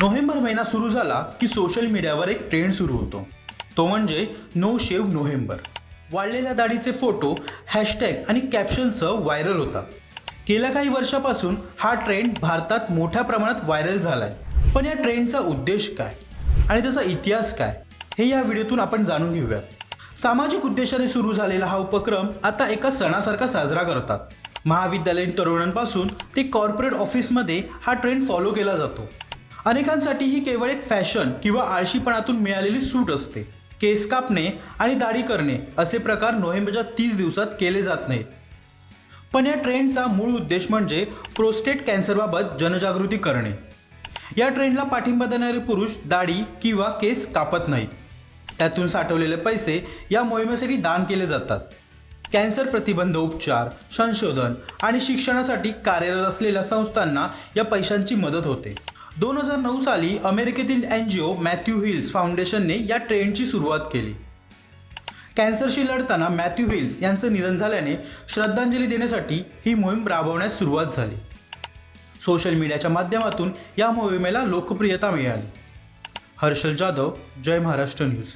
November महिना सुरू झाला की सोशल मीडियावर एक ट्रेंड सुरू होतो. तो म्हणजे नो शेव नोव्हेंबर. वाढलेल्या दाढीचे फोटो हॅशटॅग आणि कॅप्शनसह व्हायरल होतात. गेल्या काही वर्षापासून हा ट्रेंड भारतात मोठ्या प्रमाणात व्हायरल झाला आहे पण या ट्रेंडचा उद्देश काय? आणि त्याचा इतिहास काय? हे या व्हिडिओतून आपण जाणून घेऊयात. सामाजिक उद्देशाने सुरू झालेला हा उपक्रम आता एका सणासारखा साजरा करतात. महाविद्यालयीन तरुणांपासून ते कॉर्पोरेट ऑफिसमध्ये हा ट्रेंड फॉलो केला जातो. अनेकांसाठी ही केवळ एक फॅशन किंवा आळशीपणातून मिळालेली सूट असते. केस कापणे आणि दाढी करणे असे प्रकार नोव्हेंबरच्या तीस दिवसात केले जात नाहीत. पण या ट्रेंडचा मूळ उद्देश म्हणजे प्रोस्टेट कॅन्सरबाबत जनजागृती करणे. या ट्रेंडला पाठिंबा देणारे पुरुष दाढी किंवा केस कापत नाहीत. त्यातून साठवलेले पैसे या मोहिमेसाठी दान केले जातात. कॅन्सर प्रतिबंध उपचार संशोधन आणि शिक्षणासाठी कार्यरत असलेल्या संस्थांना या पैशांची मदत होते. दोन हजार नऊ साली अमेरिकेतील N G O Matthew Hills फाउंडेशनने या ट्रेंडची सुरुवात केली. कॅन्सरशी लढताना मॅथ्यू हिल्स यांचं निधन झाल्याने श्रद्धांजली देण्यासाठी ही मोहीम राबवण्यास सुरुवात झाली. सोशल मीडियाच्या माध्यमातून या मोहिमेला लोकप्रियता मिळाली. हर्षल जाधव जय महाराष्ट्र न्यूज.